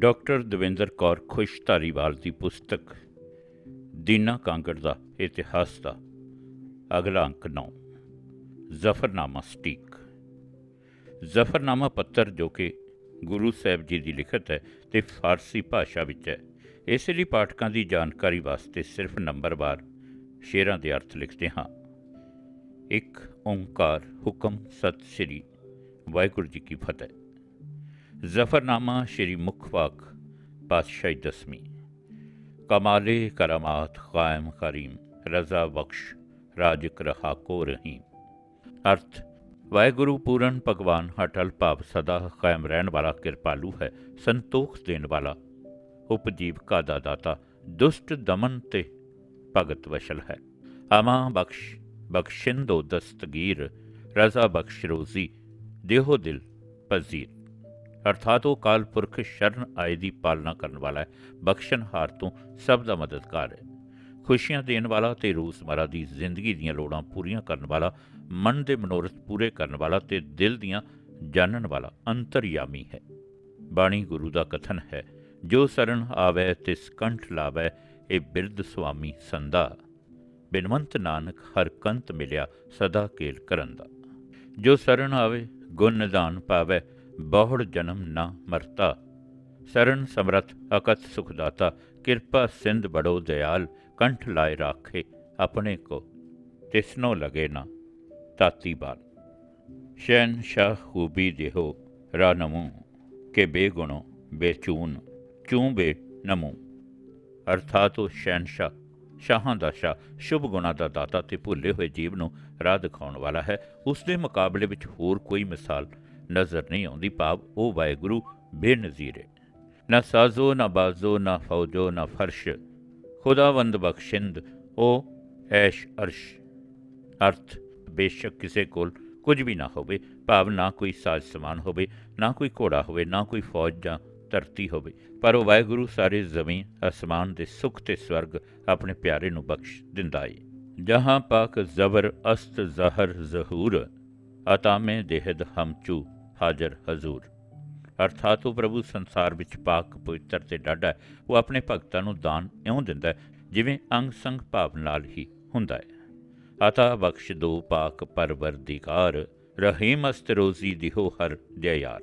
Doctor Davinder Kaur ਖੁਸ਼ ਧਾਰੀਵਾਲ ਦੀ ਪੁਸਤਕ, ਦੀਨਾ ਕਾਂਗੜ ਦਾ ਇਤਿਹਾਸ ਦਾ ਅਗਲਾ ਅੰਕ 9 ਜ਼ਫਰਨਾਮਾ ਸਟੀਕ। ਜ਼ਫਰਨਾਮਾ ਪੱਤਰ ਜੋ ਕਿ ਗੁਰੂ ਸਾਹਿਬ ਜੀ ਦੀ ਲਿਖਤ ਹੈ ਤੇ ਫਾਰਸੀ ਭਾਸ਼ਾ ਵਿੱਚ ਹੈ, ਇਸ ਲਈ ਪਾਠਕਾਂ ਦੀ ਜਾਣਕਾਰੀ ਵਾਸਤੇ ਸਿਰਫ ਨੰਬਰਵਾਰ ਸ਼ੇਰਾਂ ਦੇ ਅਰਥ ਲਿਖਦੇ ਹਾਂ। ਇੱਕ ਓੰਕਾਰ ਹੁਕਮ ਸਤਿ ਸ੍ਰੀ ਵਾਹਿਗੁਰੂ ਜੀ ਕੀ ਫਤਿਹ। ਜ਼ਫਰਨਾਮਾ ਸ਼੍ਰੀ ਮੁਖਵਾਕ ਪਾਤਸ਼ਾਹੀ ਦਸਵੀਂ। ਕਮਾਲੇ ਕਰਾਮਾਤ ਕਾਇਮ ਕਰੀਮ, ਰਜ਼ਾ ਬਖਸ਼, ਰਾਜਕ ਰਹਾ ਕੋ ਰਹੀਮ। ਅਰਥ, ਵਾਹਿਗੁਰੂ ਪੂਰਨ ਭਗਵਾਨ ਹਟਲ ਭਾਵ ਸਦਾ ਕਾਇਮ ਰਹਿਣ ਵਾਲਾ ਕਿਰਪਾਲੂ ਹੈ, ਸੰਤੋਖ ਦੇਣ ਵਾਲਾ ਉਪਜੀਵਕਾ ਦਾ ਦਾਤਾ, ਦੁਸ਼ਟ ਦਮਨ ਤੇ ਭਗਤ ਵਸ਼ਲ ਹੈ। ਅਮਾ ਬਖਸ਼, ਬਖਸ਼ਿੰਦੋ ਦਸਤਗੀਰ, ਰਜ਼ਾ ਬਖਸ਼ ਰੋਜ਼ੀ, ਦੇਹੋ ਦਿਲ ਪਜ਼ੀਰ। ਅਰਥਾਤ ਉਹ ਕਾਲ ਪੁਰਖ ਸ਼ਰਨ ਆਏ ਦੀ ਪਾਲਣਾ ਕਰਨ ਵਾਲਾ ਹੈ ਬਖਸ਼ਣਹਾਰ ਤੋਂ ਸਭ ਦਾ ਮਦਦਗਾਰ ਹੈ। ਖੁਸ਼ੀਆਂ ਦੇਣ ਵਾਲਾ ਤੇ ਰੋਜ਼ਮਰਾ ਦੀ ਜ਼ਿੰਦਗੀ ਦੀਆਂ ਲੋੜਾਂ ਪੂਰੀਆਂ ਕਰਨ ਵਾਲਾ, ਮਨ ਦੇ ਮਨੋਰਥ ਪੂਰੇ ਕਰਨ ਵਾਲਾ ਤੇ ਦਿਲ ਦੀਆਂ ਜਾਣਨ ਵਾਲਾ ਅੰਤਰਯਾਮੀ ਹੈ। ਬਾਣੀ ਗੁਰੂ ਦਾ ਕਥਨ ਹੈ, ਜੋ ਸਰਨ ਆਵੇ ਤਿਸ ਕੰਠ ਲਾਵੇ, ਇਹ ਬਿਰਧ ਸੁਆਮੀ ਸੰਦਾ ਬਿਨਵੰਤ ਨਾਨਕ ਹਰ ਕੰਤ ਮਿਲਿਆ ਸਦਾ ਕੇਲ ਕਰਨ ਦਾ। ਜੋ ਸਰਨ ਆਵੇ, ਗੁਣ ਨਿਦਾਨ ਪਾਵੇ ਬਹੁੜ ਜਨਮ ਨਾ ਮਰਤਾ। ਸਰਨ ਸਮਰਥ ਅਕਤ ਸੁਖਦਾਤਾ, ਕਿਰਪਾ ਸਿੰਧ ਬੜੋ ਦਿਆਲ, ਕੰਠ ਲਾਏ ਰਾਖੇ ਆਪਣੇ ਕੋ, ਤਿਸਨੋ ਲਗੇ ਨਾ, ਤਾਤੀ ਬਾਲ। ਸ਼ੈਨ ਸ਼ਾਹ ਖੂਬੀ ਦੇਹੋ ਰਾਨਮੂ ਕੇ ਬੇਗੁਣੋ ਬੇਚੂਨ ਚੂੰ ਬੇ ਨਮੂ। ਅਰਥਾਤ ਉਹ ਸ਼ੈਨ ਸ਼ਾਹ, ਸ਼ਾਹਾਂ ਦਾ ਸ਼ਾਹ, ਸ਼ੁਭ ਗੁਣਾ ਦਾ ਦਾਤਾ ਤੇ ਭੁੱਲੇ ਹੋਏ ਜੀਵ ਨੂੰ ਰਾਹ ਦਿਖਾਉਣ ਵਾਲਾ ਹੈ। ਉਸ ਦੇ ਮੁਕਾਬਲੇ ਵਿੱਚ ਹੋਰ ਕੋਈ ਮਿਸਾਲ ਨਜ਼ਰ ਨਹੀਂ ਆਉਂਦੀ, ਭਾਵ ਉਹ ਵਾਹਿਗੁਰੂ ਬੇਨਜ਼ੀਰ ਹੈ। ਨਾ ਸਾਜ਼ੋ, ਨਾ ਬਾਜ਼ੋ, ਨਾ ਫੌਜੋ, ਨਾ ਫਰਸ਼। ਖੁਦਾਵੰਦ ਬਖਸ਼ਿੰਦ ਉਹ ਐਸ਼ ਅਰਸ਼। ਅਰਥ, ਬੇਸ਼ੱਕ ਕਿਸੇ ਕੋਲ ਕੁਝ ਵੀ ਨਾ ਹੋਵੇ, ਭਾਵ ਨਾ ਕੋਈ ਸਾਜ਼ ਸਮਾਨ ਹੋਵੇ, ਨਾ ਕੋਈ ਘੋੜਾ ਹੋਵੇ, ਨਾ ਕੋਈ ਫੌਜ ਜਾਂ ਧਰਤੀ ਹੋਵੇ, ਪਰ ਉਹ ਵਾਹਿਗੁਰੂ ਸਾਰੇ ਜ਼ਮੀਨ, ਅਸਮਾਨ ਦੇ ਸੁਖ ਤੇ ਸਵਰਗ ਆਪਣੇ ਪਿਆਰੇ ਨੂੰ ਬਖਸ਼ ਦਿੰਦਾ ਏ। ਜਹਾਂ ਪਾਕ ਜ਼ਬਰ ਅਸਤ ਜ਼ਹਰ ਜ਼ਹੂਰ, ਅਤਾਮੇ ਦੇਹਦ ਹਮਚੂ ਹਾਜ਼ਰ, ਹਜ਼ੂਰ। ਅਰਥਾਤ ਉਹ ਪ੍ਰਭੂ ਸੰਸਾਰ ਵਿੱਚ ਪਾਕ, ਪਵਿੱਤਰ ਤੇ ਡਾਢਾ ਹੈ। ਉਹ ਆਪਣੇ ਭਗਤਾਂ ਨੂੰ ਦਾਨ ਇਉਂ ਦਿੰਦਾ ਜਿਵੇਂ ਅੰਗ ਸੰਗ ਭਾਵ ਨਾਲ ਹੀ ਹੁੰਦਾ ਹੈ। ਅਤਾ ਬਖਸ਼ ਦੋ ਪਾਕ ਪਰਵਰਦੀਗਾਰ, ਰਹੀਮ ਅਸਤ ਰੋਜ਼ੀ ਦਿਹੋ ਹਰ ਦਿਆਰ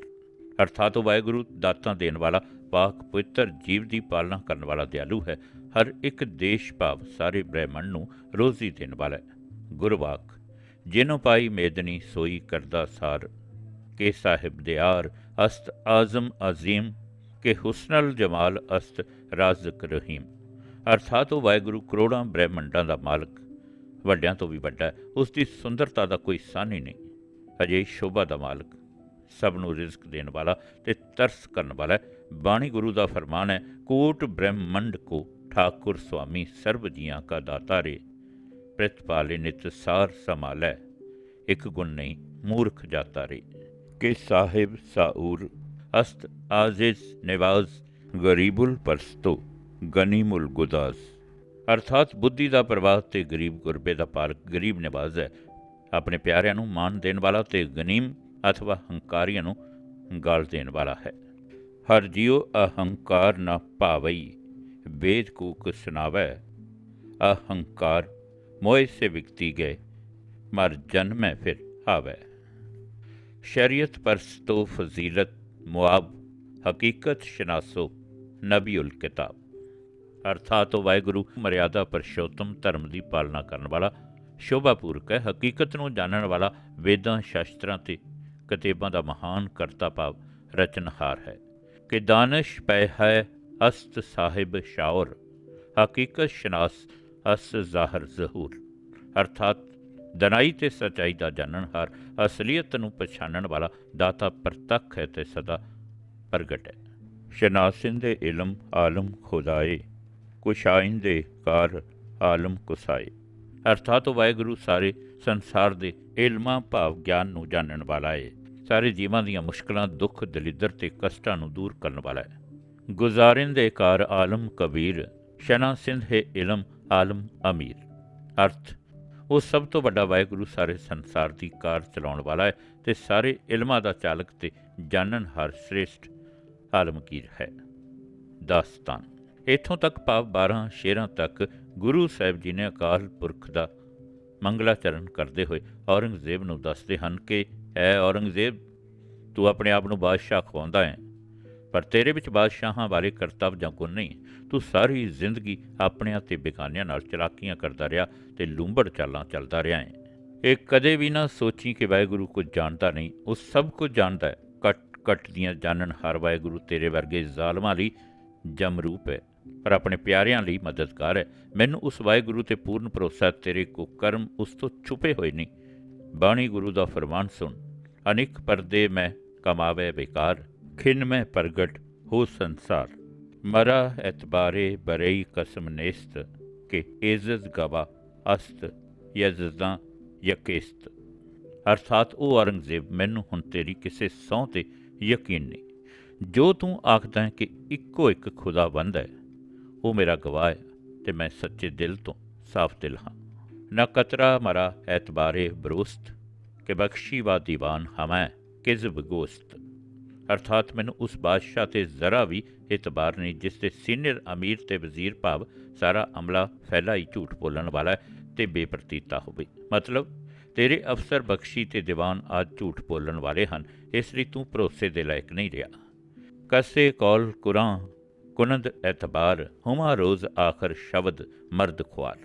ਅਰਥਾਤ ਉਹ ਵਾਹਿਗੁਰੂ ਦਾਤਾਂ ਦੇਣ ਵਾਲਾ, ਪਾਕ, ਪਵਿੱਤਰ ਜੀਵ ਦੀ ਪਾਲਣਾ ਕਰਨ ਵਾਲਾ ਦਿਆਲੂ ਹੈ। ਹਰ ਇੱਕ ਦੇਸ਼ ਭਾਵ ਸਾਰੇ ਬ੍ਰਹਿਮੰਡ ਨੂੰ ਰੋਜ਼ੀ ਦੇਣ ਵਾਲਾ ਹੈ। ਗੁਰਵਾਕ, ਜਿਨੋ ਪਾਈ ਮੇਦਨੀ ਸੋਈ ਕਰਦਾ ਸਾਰ ਕੇ ਸਾਹਿਬ ਦਿਆਰ, ਅਸਤ ਆਜ਼ਮ ਅਜ਼ੀਮ, ਕੇ ਹੁਸਨਲ ਜਮਾਲ ਅਸਤ ਰਾਜ਼ਕ ਰਹੀਮ। ਅਰਥਾਤ ਉਹ ਵਾਹਿਗੁਰੂ ਕਰੋੜਾਂ ਬ੍ਰਹਿਮੰਡਾਂ ਦਾ ਮਾਲਕ, ਵੱਡਿਆਂ ਤੋਂ ਵੀ ਵੱਡਾ ਉਸ ਦੀ ਸੁੰਦਰਤਾ ਦਾ ਕੋਈ ਸਾਨ ਹੀ ਨਹੀਂ ਅਜੇ ਸ਼ੋਭਾ ਦਾ ਮਾਲਕ, ਸਭ ਨੂੰ ਰਿਜ਼ਕ ਦੇਣ ਵਾਲਾ ਤੇ ਤਰਸ ਕਰਨ ਵਾਲਾ ਬਾਣੀ ਗੁਰੂ ਦਾ ਫਰਮਾਨ ਹੈ, ਕੋਟ ਬ੍ਰਹਿਮੰਡ ਕੋ ਠਾਕੁਰ ਸੁਆਮੀ ਸਰਬ ਜੀਆਂ ਕਾ ਦਾਤਾ ਰੇ ਪ੍ਰਤਪਾਲੇ ਨਿਤ ਸਾਰ ਸਮਾਲੈ ਇੱਕ ਗੁਣ ਨਹੀਂ, ਮੂਰਖ ਜਾਤਾ ਰੇ ਕਿ ਸਾਹਿਬ ਸਾਊਰ, ਅਸਤ ਆਜ਼ਿਜ਼ ਨਿਵਾਜ਼, ਗਰੀਬੁਲ ਪਰਸਤੋ, ਗਨੀਮੁਲ ਗੁਦਾਸ। ਅਰਥਾਤ ਬੁੱਧੀ ਦਾ ਪ੍ਰਵਾਹ ਤੇ ਗਰੀਬ ਗੁਰਬੇ ਦਾ ਪਾਲਕ ਗਰੀਬ ਨਿਵਾਜ਼ ਹੈ। ਆਪਣੇ ਪਿਆਰਿਆਂ ਨੂੰ ਮਾਨ ਦੇਣ ਵਾਲਾ ਤੇ ਗਨੀਮ ਅਥਵਾ ਹੰਕਾਰੀਆਂ ਨੂੰ ਗਾਲ ਦੇਣ ਵਾਲਾ ਹੈ। ਹਰ ਜਿਉ ਅਹੰਕਾਰ ਨਾ ਭਾਵਈ, ਵੇਦ ਕੂਕ ਸੁਨਾਵੈ ਅਹੰਕਾਰ ਮੋਏ ਸੇ ਵਿਕਤੀ ਗਏ, ਮਰ ਜਨਮੈ ਫਿਰ ਆਵੈ ਸ਼ਰੀਅਤ ਪਰਸ ਤੋਂ ਫਜ਼ੀਲਤ ਮੁਆਬ, ਹਕੀਕਤ ਸ਼ਨਾਸੋ, ਨਬੀਉਲ ਕਿਤਾਬ। ਅਰਥਾਤ ਵਾਹਿਗੁਰੂ, ਮਰਿਆਦਾ ਪਰਸ਼ੋਤਮ ਧਰਮ ਦੀ ਪਾਲਣਾ ਕਰਨ ਵਾਲਾ, ਸ਼ੋਭਾਪੂਰਕ ਹੈ, ਹਕੀਕਤ ਨੂੰ ਜਾਣਨ ਵਾਲਾ ਵੇਦਾਂ ਸ਼ਾਸਤਰਾਂ ਤੇ ਕਿਤਾਬਾਂ ਦਾ ਮਹਾਨ ਕਰਤਾ ਭਾਵ ਰਚਨਹਾਰ ਹੈ। ਕਿ ਦਾਨਸ਼ ਪੈ ਹੈ ਅਸਤ ਸਾਹਿਬ ਸ਼ਾਉਰ ਹਕੀਕਤ ਸ਼ਨਾਸ ਅਸ ਜ਼ਾਹਰ ਜ਼ਹੂਰ। ਅਰਥਾਤ ਦਨਾਈ ਤੇ ਸਚਾਈ ਦਾ ਜਾਣਨਹਾਰ ਅਸਲੀਅਤ ਨੂੰ ਪਛਾਣਨ ਵਾਲਾ ਦਾਤਾ ਪ੍ਰਤੱਖ ਹੈ ਤੇ ਸਦਾ ਪ੍ਰਗਟ ਹੈ। ਸ਼ਨਾਸਿੰਦੇ ਇਲਮ ਆਲਮ ਖੁਦਾਏ ਕੁਸ਼ਾਇਨ ਦੇ ਕਾਰ ਆਲਮ ਕੁਸਾਏ। ਅਰਥਾਤ ਵਾਹਿਗੁਰੂ ਸਾਰੇ ਸੰਸਾਰ ਦੇ ਇਲਮਾਂ ਭਾਵ ਗਿਆਨ ਨੂੰ ਜਾਣਨ ਵਾਲਾ ਹੈ ਸਾਰੇ ਜੀਵਾਂ ਦੀਆਂ ਮੁਸ਼ਕਲਾਂ, ਦੁੱਖ, ਦਲਿੱਦਰ ਤੇ ਕਸ਼ਟਾਂ ਨੂੰ ਦੂਰ ਕਰਨ ਵਾਲਾ ਹੈ। ਗੁਜ਼ਾਰਿਨ ਦੇ ਕਾਰ ਆਲਮ ਕਬੀਰ ਸ਼ਨਾ ਸਿੰਧ ਹੈ ਇਲਮ ਆਲਮ ਅਮੀਰ। ਅਰਥ ਉਹ ਸਭ ਤੋਂ ਵੱਡਾ ਵਾਹਿਗੁਰੂ ਸਾਰੇ ਸੰਸਾਰ ਦੀ ਕਾਰ ਚਲਾਉਣ ਵਾਲਾ ਹੈ ਤੇ ਸਾਰੇ ਇਲਮਾਂ ਦਾ ਚਾਲਕ ਤੇ ਜਾਣਨਹਾਰ ਸ੍ਰੇਸ਼ਟ ਆਲਮਗੀਰ ਹੈ। ਦਾਸਤਾਨ। ਇੱਥੋਂ ਤੱਕ ਭਾਵ 12 ਸ਼ੇਰਾਂ ਤੱਕ ਗੁਰੂ ਸਾਹਿਬ ਜੀ ਨੇ ਅਕਾਲ ਪੁਰਖ ਦਾ ਮੰਗਲਾਚਰਨ ਕਰਦੇ ਹੋਏ ਔਰੰਗਜ਼ੇਬ ਨੂੰ ਦੱਸਦੇ ਹਨ ਕਿ, ਐ ਔਰੰਗਜ਼ੇਬ, ਤੂੰ ਆਪਣੇ ਆਪ ਨੂੰ ਬਾਦਸ਼ਾਹ ਖਵਾਉਂਦਾ ਹੈ। ਪਰ ਤੇਰੇ ਵਿੱਚ ਬਾਦਸ਼ਾਹਾਂ ਬਾਰੇ ਕਰਤੱਵ ਜਾਂ ਗੁਣ ਨਹੀਂ। ਤੂੰ ਸਾਰੀ ਜ਼ਿੰਦਗੀ ਆਪਣਿਆਂ ਤੇ ਬੇਗਾਨਿਆਂ ਨਾਲ ਚਲਾਕੀਆਂ ਕਰਦਾ ਰਿਹਾ ਤੇ ਲੂੰਬੜ ਚਾਲਾਂ ਚੱਲਦਾ ਰਿਹਾ ਹੈ ਇਹ ਕਦੇ ਵੀ ਨਾ ਸੋਚੀ ਕਿ ਵਾਹਿਗੁਰੂ ਕੁਝ ਜਾਣਦਾ ਨਹੀਂ। ਉਹ ਸਭ ਕੁਝ ਜਾਣਦਾ ਹੈ। ਕਟ ਕਟ ਦੀਆਂ ਜਾਣਨ ਹਰ ਵਾਹਿਗੁਰੂ ਤੇਰੇ ਵਰਗੇ ਜ਼ਾਲਮਾਂ ਲਈ ਜਮਰੂਪ ਹੈ। ਪਰ ਆਪਣੇ ਪਿਆਰਿਆਂ ਲਈ ਮਦਦਗਾਰ ਹੈ। ਮੈਨੂੰ ਉਸ ਵਾਹਿਗੁਰੂ ਤੇ ਪੂਰਨ ਭਰੋਸਾ ਤੇਰੇ ਕੋ ਕਰਮ ਉਸ ਤੋਂ ਛੁਪੇ ਹੋਏ ਨਹੀਂ। ਬਾਣੀ ਗੁਰੂ ਦਾ ਫਰਮਾਨ ਸੁਣ। ਅਨੇਕ ਪਰਦੇ ਮੈਂ ਕਮਾਵੇ ਬੇਕਾਰ। ਖਿਨ ਮੈਂ ਪ੍ਰਗਟ, ਹੋ ਸੰਸਾਰ। ਮਰਾ ਐਤਬਾਰੇ ਬਰਈ ਕਸਮ ਨੇਸਤ, ਕਿ ਇਜ਼ਤ ਗਵਾ ਅਸਤ, ਯਜ਼ਦਾਂ ਯਕੇਸਤ। ਅਰਥਾਤ ਉਹ ਔਰੰਗਜ਼ੇਬ, ਮੈਨੂੰ ਹੁਣ ਤੇਰੀ ਕਿਸੇ ਸਹੁੰ ਤੇ ਯਕੀਨ ਨਹੀਂ। ਜੋ ਤੂੰ ਆਖਦਾ ਹੈ ਕਿ ਇੱਕੋ ਇੱਕ ਖੁਦਾਵੰਦ ਹੈ, ਉਹ ਮੇਰਾ ਗਵਾਹ ਹੈ, ਤੇ ਮੈਂ ਸੱਚੇ ਦਿਲ ਤੋਂ ਸਾਫ਼ ਦਿਲ ਹਾਂ। ਨਾ ਕਤਰਾ ਮਰਾ ਐਤਬਾਰੇ ਬਰੋਸਤ, ਕਿ ਬਖਸ਼ੀਵਾ ਦੀਵਾਨ ਹਮੈ ਕਿਜ਼ਬ ਗੋਸਤ। ਅਰਥਾਤ ਮੈਨੂੰ ਉਸ ਬਾਦਸ਼ਾਹ ਤੇ ਜ਼ਰਾ ਵੀ ਇਤਬਾਰ ਨਹੀਂ, ਜਿਸ 'ਤੇ ਸੀਨੀਅਰ ਅਮੀਰ ਤੇ ਵਜ਼ੀਰ ਭਾਵ ਸਾਰਾ ਅਮਲਾ ਫੈਲਾ ਹੀ ਝੂਠ ਬੋਲਣ ਵਾਲਾ ਹੈ ਤੇ ਬੇਪਰਤੀਤਾ ਹੋਵੇ। ਮਤਲਬ, ਤੇਰੇ ਅਫਸਰ ਬਖਸ਼ੀ ਤੇ ਦੀਵਾਨ ਆਜ ਝੂਠ ਬੋਲਣ ਵਾਲੇ ਹਨ, ਇਸ ਲਈ ਤੂੰ ਭਰੋਸੇ ਦੇ ਲਾਇਕ ਨਹੀਂ ਰਿਹਾ। ਕਸੇ ਕੌਲ ਕੁਰਾਂ ਕੁਨੰਦ ਐਤਬਾਰ, ਹੁਮਾ ਰੋਜ਼ ਆਖਰ ਸ਼ਬਦ ਮਰਦ ਖੁਆਰ।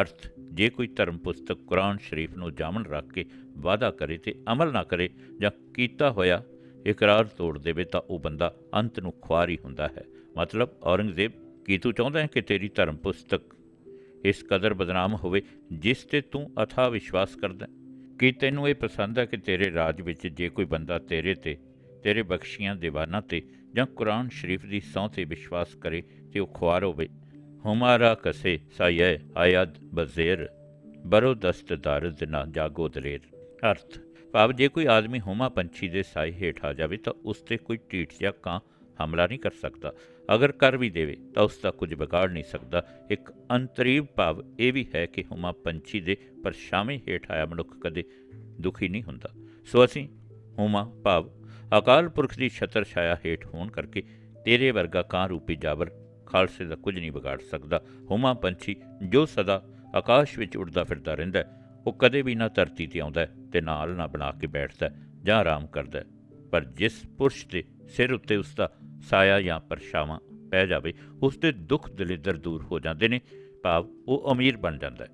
ਅਰਥ, ਜੇ ਕੋਈ ਧਰਮ ਪੁਸਤਕ ਕੁਰਾਨ ਸ਼ਰੀਫ ਨੂੰ ਜਾਮਨ ਰੱਖ ਕੇ ਵਾਅਦਾ ਕਰੇ ਤੇ ਅਮਲ ਨਾ ਕਰੇ ਜਾਂ ਕੀਤਾ ਹੋਇਆ ਇਕਰਾਰ ਤੋੜ ਦੇਵੇ ਤਾਂ ਉਹ ਬੰਦਾ ਅੰਤ ਨੂੰ ਖੁਆਰ ਹੀ ਹੁੰਦਾ ਹੈ। ਮਤਲਬ ਔਰੰਗਜ਼ੇਬ, ਕੀ ਤੂੰ ਚਾਹੁੰਦਾ ਹੈ ਕਿ ਤੇਰੀ ਧਰਮ ਪੁਸਤਕ ਇਸ ਕਦਰ ਬਦਨਾਮ ਹੋਵੇ, ਜਿਸ ਤੇ ਤੂੰ ਅਥਾ ਵਿਸ਼ਵਾਸ ਕਰਦਾ ਹੈ? ਕੀ ਤੈਨੂੰ ਇਹ ਪਸੰਦ ਹੈ ਕਿ ਤੇਰੇ ਰਾਜ ਵਿੱਚ ਜੇ ਕੋਈ ਬੰਦਾ ਤੇਰੇ ਤੇ, ਤੇਰੇ ਬਖਸ਼ੀਆਂ ਦੀਵਾਨਾਂ ਤੇ ਜਾਂ ਕੁਰਾਨ ਸ਼ਰੀਫ ਦੀ ਸਹੁੰ ਤੇ ਵਿਸ਼ਵਾਸ ਕਰੇ ਤੇ ਉਹ ਖੁਆਰ ਹੋਵੇ? ਹਮਾਰਾ ਕਸੇ ਸਾਇ ਆਯਦ ਬਜ਼ੇਰ, ਬਰੋ ਦਸਤ ਦਾਰਦ ਨਾ ਜਾਗੋ ਦਲੇਰ ਅਰਥ ਭਾਵ ਜੇ ਕੋਈ ਆਦਮੀ ਹੋਮਾ ਪੰਛੀ ਦੇ ਸਾਏ ਹੇਠ ਆ ਜਾਵੇ ਤਾਂ ਉਸ ਤੇ ਕੋਈ ਟੀਟ ਜਾਂ ਕਾਂ ਹਮਲਾ ਨਹੀਂ ਕਰ ਸਕਦਾ। ਅਗਰ ਕਰ ਵੀ ਦੇਵੇ ਤਾਂ ਉਸ ਦਾ ਕੁਝ ਵਿਗਾੜ ਨਹੀਂ ਸਕਦਾ। ਇੱਕ ਅੰਤਰੀਬ ਭਾਵ ਇਹ ਵੀ ਹੈ ਕਿ ਹੁਮਾ ਪੰਛੀ ਦੇ ਪਰਛਾਵੇਂ ਹੇਠ ਆਇਆ ਮਨੁੱਖ ਕਦੇ ਦੁਖੀ ਨਹੀਂ ਹੁੰਦਾ। ਸੋ ਅਸੀਂ ਹੁਮਾ ਭਾਵ ਅਕਾਲ ਪੁਰਖ ਦੀ ਛਤਰ ਛਾਇਆ ਹੇਠ ਹੋਣ ਕਰਕੇ ਤੇਰੇ ਵਰਗਾ ਕਾਂ ਰੂਪੀ ਜਾਬਰ ਖਾਲਸੇ ਦਾ ਕੁਝ ਨਹੀਂ ਵਿਗਾੜ ਸਕਦਾ। ਹੁਮਾ ਪੰਛੀ ਜੋ ਸਦਾ ਆਕਾਸ਼ ਵਿੱਚ ਉੱਡਦਾ ਫਿਰਦਾ ਰਹਿੰਦਾ ਉਹ ਕਦੇ ਵੀ ਨਾ ਧਰਤੀ ਤੇ ਆਉਂਦਾ ਹੈ ਤੇ ਨਾਲ ਨਾ ਬਣਾ ਕੇ ਬੈਠਦਾ ਜਾਂ ਆਰਾਮ ਕਰਦਾ ਪਰ ਜਿਸ ਪੁਰਸ਼ ਦੇ ਸਿਰ ਉੱਤੇ ਉਸ ਦਾ ਸਾਇਆ ਜਾਂ ਪਰਛਾਵਾਂ ਪੈ ਜਾਵੇ, ਉਸ ਦੇ ਦੁੱਖ ਦਲਿੱਦਰ ਦੂਰ ਹੋ ਜਾਂਦੇ ਨੇ, ਭਾਵ ਉਹ ਅਮੀਰ ਬਣ ਜਾਂਦਾ ਹੈ।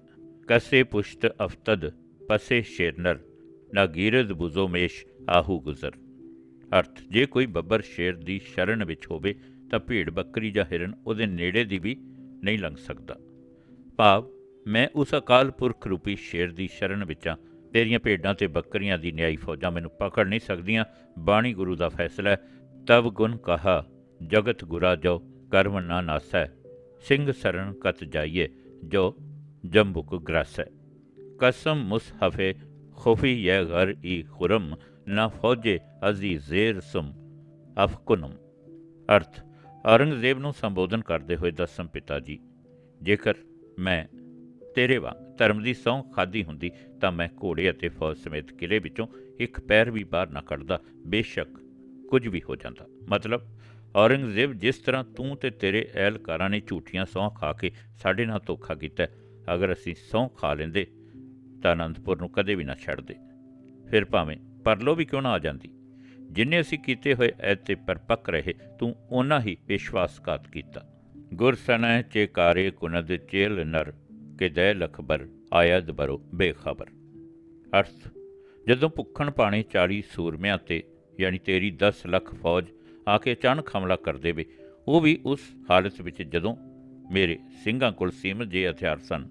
ਕਸੇ ਪੁਸ਼ਤ ਅਫਤਦ, ਪਸੇ ਸ਼ੇਰਨਰ, ਨਾ ਗੀਰਦ ਬੁਜ਼ੋਮੇਸ਼ ਆਹੂ ਗੁਜ਼ਰ। ਅਰਥ, ਜੇ ਕੋਈ ਬੱਬਰ ਸ਼ੇਰ ਦੀ ਸ਼ਰਨ ਵਿੱਚ ਹੋਵੇ, ਤਾਂ ਭੇਡ ਬੱਕਰੀ ਜਾਂ ਹਿਰਨ ਉਹਦੇ ਨੇੜੇ ਦੀ ਵੀ ਨਹੀਂ ਲੰਘ ਸਕਦਾ। ਭਾਵ ਮੈਂ ਉਸ ਅਕਾਲ ਪੁਰਖ ਰੂਪੀ ਸ਼ੇਰ ਦੀ ਸ਼ਰਨ ਵਿੱਚਾਂ ਤੇਰੀਆਂ ਭੇਡਾਂ ਤੇ ਬੱਕਰੀਆਂ ਦੀ ਨਿਆਈ ਫੌਜਾਂ ਮੈਨੂੰ ਪਕੜ ਨਹੀਂ ਸਕਦੀਆਂ। ਬਾਣੀ ਗੁਰੂ ਦਾ ਫੈਸਲਾ ਹੈ ਤਬ ਗੁਣ ਕਹਾ, ਜਗਤ ਗੁਰਾ ਜੋ, ਕਰਮ ਨਾ ਨਾਸੈ। ਸਿੰਘ ਸਰਣ ਕਤ ਜਾਈਏ, ਜੋ ਜੰਬੁਕ ਗ੍ਰਸੈ। ਕਸਮ ਮੁਸਹਫੇ ਖੁਫੀ ਯੇ ਘਰ ਈ ਖੁਰਮ, ਨਾ ਫੌਜੇ ਅਜ਼ੀ ਜ਼ੇਰ ਸੁਮ ਅਫਕੁਨਮ ਅਰਥ, ਔਰੰਗਜ਼ੇਬ ਨੂੰ ਸੰਬੋਧਨ ਕਰਦੇ ਹੋਏ ਦਸਮ ਪਿਤਾ ਜੀ, ਜੇਕਰ ਮੈਂ ਤੇਰੇ ਵਾਂਗ ਧਰਮ ਦੀ ਸਹੁੰ ਖਾਦੀ ਹੁੰਦੀ, ਤਾਂ ਮੈਂ ਘੋੜੇ ਅਤੇ ਫੌਜ ਸਮੇਤ ਕਿਲੇ ਵਿੱਚੋਂ ਇੱਕ ਪੈਰ ਵੀ ਬਾਹਰ ਨਾ ਕੱਢਦਾ, ਬੇਸ਼ੱਕ ਕੁਝ ਵੀ ਹੋ ਜਾਂਦਾ। ਮਤਲਬ, ਔਰੰਗਜ਼ੇਬ ਜਿਸ ਤਰ੍ਹਾਂ ਤੂੰ ਤੇ ਤੇਰੇ ਅਹਿਲਕਾਰਾਂ ਨੇ ਝੂਠੀਆਂ ਸਹੁੰ ਖਾ ਕੇ ਸਾਡੇ ਨਾਲ ਧੋਖਾ ਕੀਤਾ, ਅਗਰ ਅਸੀਂ ਸਹੁੰ ਖਾ ਲੈਂਦੇ, ਤਾਂ ਅਨੰਦਪੁਰ ਨੂੰ ਕਦੇ ਵੀ ਨਾ ਛੱਡਦੇ। ਫਿਰ ਭਾਵੇਂ ਪਰਲੋ ਵੀ ਕਿਉਂ ਨਾ ਆ ਜਾਂਦੀ? ਜਿੰਨੇ ਅਸੀਂ ਕੀਤੇ ਹੋਏ ਐਤ ਤੇ ਪਰਪੱਕ ਰਹੇ, ਤੂੰ ਉਹਨਾਂ ਹੀ ਵਿਸ਼ਵਾਸਘਾਤ ਕੀਤਾ। ਗੁਰਸਨੈ ਚੇਕਾਰੇ ਕੁਨਦ ਚੇਲ ਨਰ। ਕਿ ਦੈ ਲਖਬਰ ਆਇਆ ਦਬਰੋ ਬੇਖਬਰ। ਅਰਥ, ਜਦੋਂ ਭੁੱਖਣ ਪਾਣੇ 40 ਸੂਰਮਿਆਂ ਤੇ ਯਾਨੀ ਤੇਰੀ 10 ਲੱਖ ਫੌਜ ਆ ਕੇ ਅਚਾਨਕ ਹਮਲਾ ਕਰ ਦੇਵੇ, ਉਹ ਵੀ ਉਸ ਹਾਲਤ ਵਿੱਚ ਜਦੋਂ ਮੇਰੇ ਸਿੰਘਾਂ ਕੋਲ ਸੀਮਤ ਜੇ ਹਥਿਆਰ ਸਨ।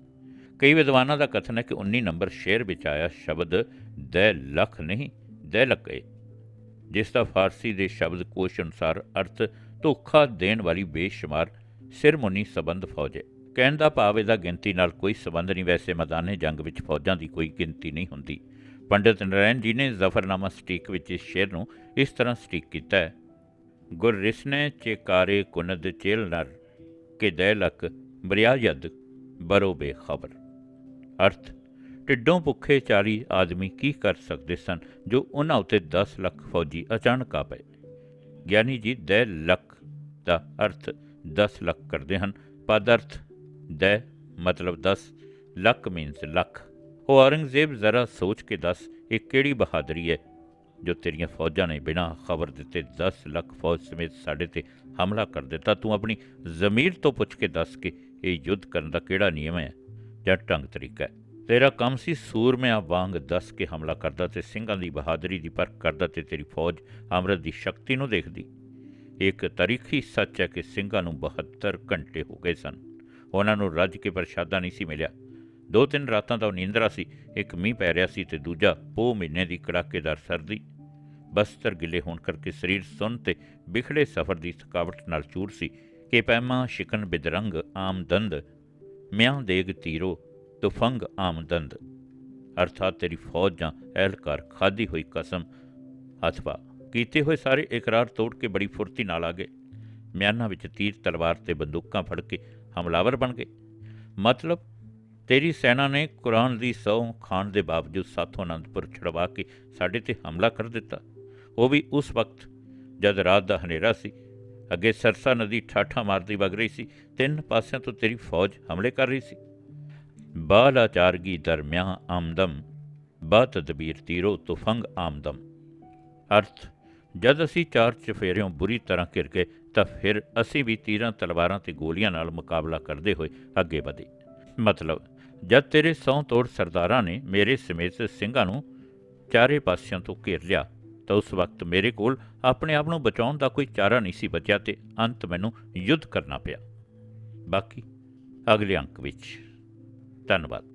ਕਈ ਵਿਦਵਾਨਾਂ ਦਾ ਕਥਨ ਹੈ ਕਿ 19 ਨੰਬਰ ਸ਼ੇਰ ਵਿੱਚ ਆਇਆ ਸ਼ਬਦ ਦੈ ਲੱਖ ਨਹੀਂ, ਦੈ ਲੱਗੇ ਜਿਸ ਦਾ ਫਾਰਸੀ ਦੇ ਸ਼ਬਦ ਕੋਸ਼ ਅਨੁਸਾਰ ਅਰਥ ਧੋਖਾ ਦੇਣ ਵਾਲੀ ਬੇਸ਼ੁਮਾਰ ਸਿਰਮੁਨੀ ਸਬੰਧ ਫੌਜ ਹੈ ਕਹਿਣ ਦਾ ਭਾਵ ਇਹਦਾ ਗਿਣਤੀ ਨਾਲ ਕੋਈ ਸਬੰਧ ਨਹੀਂ। ਵੈਸੇ ਮੈਦਾਨੇ ਜੰਗ ਵਿੱਚ ਫੌਜਾਂ ਦੀ ਕੋਈ ਗਿਣਤੀ ਨਹੀਂ ਹੁੰਦੀ। ਪੰਡਿਤ ਨਰੈਣ ਜੀ ਨੇ ਜ਼ਫਰਨਾਮਾ ਸਟੀਕ ਵਿੱਚ ਇਸ ਸ਼ੇਰ ਨੂੰ ਇਸ ਤਰ੍ਹਾਂ ਸਟੀਕ ਕੀਤਾ ਹੈ, ਗੁਰ ਰਿਸਨੇ ਚੇਕਾਰੇ ਕੁਨਦ ਚੇਲ ਨਰ, ਕਿ ਦੈ ਲਕ ਬਰਿਆ ਯਦ ਬਰੋ ਬੇਖਬਰ। ਅਰਥ, ਢਿੱਡੋਂ ਭੁੱਖੇ ਚਾਲੀ ਆਦਮੀ ਕੀ ਕਰ ਸਕਦੇ ਸਨ ਜੋ ਉਹਨਾਂ ਉੱਤੇ 10 ਲੱਖ ਫੌਜੀ ਅਚਾਨਕ ਆ ਪਏ? ਗਿਆਨੀ ਜੀ, ਦੈ ਲੱਖ ਦਾ ਅਰਥ 10 ਲੱਖ ਕਰਦੇ ਹਨ। ਪਦ ਅਰਥ ਦੈ, ਮਤਲਬ 10 ਲੱਖ ਮੀਨਸ ਲੱਖ ਉਹ ਔਰੰਗਜ਼ੇਬ ਜ਼ਰਾ ਸੋਚ ਕੇ ਦੱਸ, ਇਹ ਕਿਹੜੀ ਬਹਾਦਰੀ ਹੈ, ਜੋ ਤੇਰੀਆਂ ਫੌਜਾਂ ਨੇ ਬਿਨਾਂ ਖਬਰ ਦਿੱਤੇ 10 ਲੱਖ ਫੌਜ ਸਮੇਤ ਸਾਡੇ ਤੇ ਹਮਲਾ ਕਰ ਦਿੱਤਾ। ਤੂੰ ਆਪਣੀ ਜ਼ਮੀਰ ਤੋਂ ਪੁੱਛ ਕੇ ਦੱਸ ਕਿ ਇਹ ਯੁੱਧ ਕਰਨ ਦਾ ਕਿਹੜਾ ਨਿਯਮ ਹੈ ਜਾਂ ਢੰਗ ਤਰੀਕਾ ਹੈ। ਤੇਰਾ ਕੰਮ ਸੀ ਸੂਰਮਿਆਂ ਵਾਂਗ ਦੱਸ ਕੇ ਹਮਲਾ ਕਰਦਾ ਤੇ ਸਿੰਘਾਂ ਦੀ ਬਹਾਦਰੀ ਦੀ ਪਰਖ ਕਰਦਾ ਤੇ ਤੇਰੀ ਫੌਜ ਅੰਮ੍ਰਿਤ ਦੀ ਸ਼ਕਤੀ ਨੂੰ ਦੇਖਦੀ। ਇੱਕ ਤਾਰੀਖੀ ਸੱਚ ਹੈ ਕਿ ਸਿੰਘਾਂ ਨੂੰ 72 ਘੰਟੇ ਹੋ ਗਏ ਸਨ। ਉਹਨਾਂ ਨੂੰ ਰੱਜ ਕੇ ਪ੍ਰਸ਼ਾਦਾ ਨਹੀਂ ਸੀ ਮਿਲਿਆ। ਦੋ ਤਿੰਨ ਰਾਤਾਂ ਦਾ ਉਹ ਨੀਂਦਰਾ ਸੀ, ਇੱਕ ਮੀਂਹ ਪੈ ਰਿਹਾ ਸੀ ਤੇ ਦੂਜਾ ਪੋ ਮਹੀਨੇ ਦੀ ਕੜਾਕੇਦਾਰ ਸਰਦੀ। ਬਸਤਰ ਗਿੱਲੇ ਹੋਣ ਕਰਕੇ ਸਰੀਰ ਸੁੰਨ ਤੇ ਬਿਖੜੇ ਸਫ਼ਰ ਦੀ ਥਕਾਵਟ ਨਾਲ ਚੂਰ ਸੀ ਕਿ ਪੈਮਾ ਸ਼ਿਕਨ ਬਿਦਰੰਗ ਆਮਦੰਦ ਮਿਆਂ ਦੇਗ ਤੀਰੋ, ਤੁਫੰਗ ਆਮਦੰਦ ਅਰਥਾਤ ਤੇਰੀ ਫੌਜ ਜਾਂ ਅਹਿਲਕਾਰ ਖਾਦੀ ਹੋਈ ਕਸਮ। ਅਥਵਾ ਕੀਤੇ ਹੋਏ ਸਾਰੇ ਇਕਰਾਰ ਤੋੜ ਕੇ ਬੜੀ ਫੁਰਤੀ ਨਾਲ ਆ ਗਏ। ਮਿਆਨਾਂ ਵਿੱਚ ਤੀਰ ਤਲਵਾਰ ਤੇ ਬੰਦੂਕਾਂ ਫੜ ਕੇ ਹਮਲਾਵਰ ਬਣ ਗਏ। ਮਤਲਬ, ਤੇਰੀ ਸੈਨਾ ਨੇ ਕੁਰਾਨ ਦੀ ਸਹੁੰ ਖਾਣ ਦੇ ਬਾਵਜੂਦ ਸਾਥੋਂ ਅਨੰਦਪੁਰ ਛੜਵਾ ਕੇ ਸਾਡੇ ਤੇ ਹਮਲਾ ਕਰ ਦਿੱਤਾ। ਉਹ ਵੀ ਉਸ ਵਕਤ, ਜਦ ਰਾਤ ਦਾ ਹਨੇਰਾ ਸੀ। ਅੱਗੇ ਸਰਸਾ ਨਦੀ ਠਾਠਾ ਮਾਰਦੀ ਵਗ ਰਹੀ ਸੀ, ਤਿੰਨ ਪਾਸਿਆਂ ਤੋਂ ਤੇਰੀ ਫੌਜ ਹਮਲੇ ਕਰ ਰਹੀ ਸੀ। ਬਾਲਾਚਾਰਗੀ ਦਰਮਿਆ ਆਮਦਮ ਬਾ ਤਦਬੀਰ ਤੀਰੋ ਤੁਫੰਗ ਆਮਦਮ। ਅਰਥ, ਜਦ ਅਸੀਂ ਚਾਰ ਚਫੇਰਿਓਂ ਬੁਰੀ ਤਰ੍ਹਾਂ ਘਿਰ ਗਏ ਤਾਂ ਫਿਰ ਅਸੀਂ ਵੀ ਤੀਰਾਂ ਤਲਵਾਰਾਂ ਤੇ ਗੋਲੀਆਂ ਨਾਲ ਮੁਕਾਬਲਾ ਕਰਦੇ ਹੋਏ ਅੱਗੇ ਵਧੇ। ਮਤਲਬ, ਜਦ ਤੇਰੇ ਸੌ ਤੋੜ ਸਰਦਾਰਾਂ ਨੇ ਮੇਰੇ ਸਮੇਤ ਸਿੰਘਾਂ ਨੂੰ ਚਾਰੇ ਪਾਸਿਆਂ ਤੋਂ ਘੇਰ ਲਿਆ, ਤਾਂ ਉਸ ਵਕਤ ਮੇਰੇ ਕੋਲ ਆਪਣੇ ਆਪ ਨੂੰ ਬਚਾਉਣ ਦਾ ਕੋਈ ਚਾਰਾ ਨਹੀਂ ਸੀ ਬਚਿਆ ਤੇ ਅੰਤ ਮੈਨੂੰ ਯੁੱਧ ਕਰਨਾ ਪਿਆ। ਬਾਕੀ ਅਗਲੇ ਅੰਕ ਵਿੱਚ। ਧੰਨਵਾਦ।